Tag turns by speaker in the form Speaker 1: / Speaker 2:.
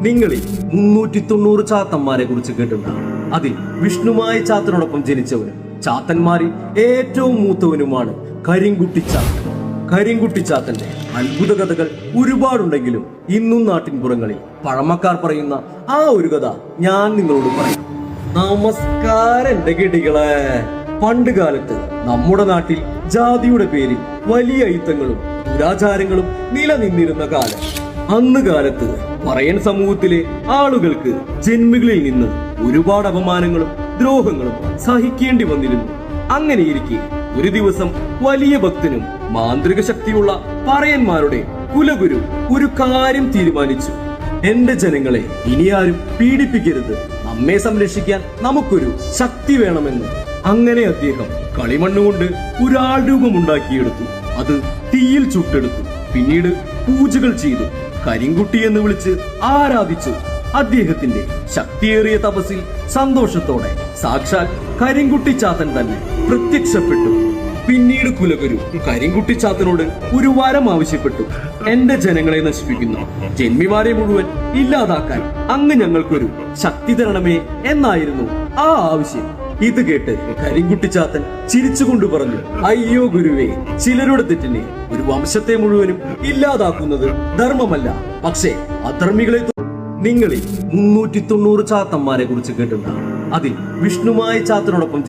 Speaker 1: നിങ്ങളിൽ മുന്നൂറ്റി തൊണ്ണൂറ് ചാത്തന്മാരെ കുറിച്ച് കേട്ടിട്ടുണ്ടാകും അതിൽ വിഷ്ണുമായ ചാത്തനോടൊപ്പം ജനിച്ചവനും ചാത്തന്മാരിൽ ഏറ്റവും മൂത്തവനുമാണ് കരിങ്കുട്ടി ചാത്തൻ. കരിങ്കുട്ടി ചാത്തന്റെ അത്ഭുത കഥകൾ ഒരുപാടുണ്ടെങ്കിലും ഇന്നും നാട്ടിൻപുറങ്ങളിൽ പഴമക്കാർ പറയുന്ന ആ ഒരു കഥ ഞാൻ നിങ്ങളോട് പറയാം. നമസ്കാരം എന്റെ കിടികളെ പണ്ട് കാലത്ത് നമ്മുടെ നാട്ടിൽ ജാതിയുടെ പേരിൽ വലിയ ഐത്തങ്ങളും ദുരാചാരങ്ങളും നിലനിന്നിരുന്ന കാലം. അന്ന് കാലത്ത് പറയൻ സമൂഹത്തിലെ ആളുകൾക്ക് ജന്മികളിൽ നിന്ന് ഒരുപാട് അപമാനങ്ങളും ദ്രോഹങ്ങളും സഹിക്കേണ്ടി വന്നിരുന്നു. അങ്ങനെയിരിക്കെ ഒരു ദിവസം വലിയ ഭക്തനും മാന്ത്രിക ശക്തിയുള്ള പറയന്മാരുടെ കുലഗുരു ഒരു കാര്യം തീരുമാനിച്ചു. എന്റെ ജനങ്ങളെ ഇനി ആരും പീഡിപ്പിക്കരുത്. നമ്മെ സംരക്ഷിക്കാൻ നമുക്കൊരു ശക്തി വേണമെന്ന്. അങ്ങനെ അദ്ദേഹം കളിമണ്ണുകൊണ്ട് ഒരാൾ രൂപമുണ്ടാക്കിയെടുത്തു അത് തീയിൽ ചുട്ടെടുത്തു. പിന്നീട് പൂജകൾ ചെയ്തു. കരിങ്കുട്ടി എന്ന് വിളിച്ച് ആരാധിച്ചു അദ്ദേഹത്തിന്റെ ശക്തിയേറിയ തപസ്സിൽ സന്തോഷത്തോടെ. സാക്ഷാൽ കരിങ്കുട്ടി ചാത്തൻ തന്നെ പ്രത്യക്ഷപ്പെട്ടു. പിന്നീട് കുലഗുരു കരിങ്കുട്ടി ചാത്തനോട് ഒരു വരം ആവശ്യപ്പെട്ടു. എന്റെ ജനങ്ങളെ നശിപ്പിക്കുന്ന. ജന്മിമാരെ മുഴുവൻ ഇല്ലാതാക്കാൻ അങ്ങ് ഞങ്ങൾക്കൊരു ശക്തി തരണമേ എന്നായിരുന്നു ആ ആവശ്യം. ഇത് കേട്ട് കരിങ്കുട്ടിച്ചാത്തൻ ചിരിച്ചുകൊണ്ട് പറഞ്ഞു അയ്യോ ഗുരുവേ ചിലരുടെ തെറ്റിനെ ഒരു വംശത്തെ മുഴുവനും ഇല്ലാതാക്കുന്നത് ധർമ്മമല്ല. പക്ഷേ അധർമ്മികളെ നിങ്ങളിൽ മുന്നൂറ്റി തൊണ്ണൂറ് ചാത്തന്മാരെ കുറിച്ച് കേട്ടിട്ടുണ്ടാകും അതിൽ വിഷ്ണുമായ ചാത്തനോടൊപ്പം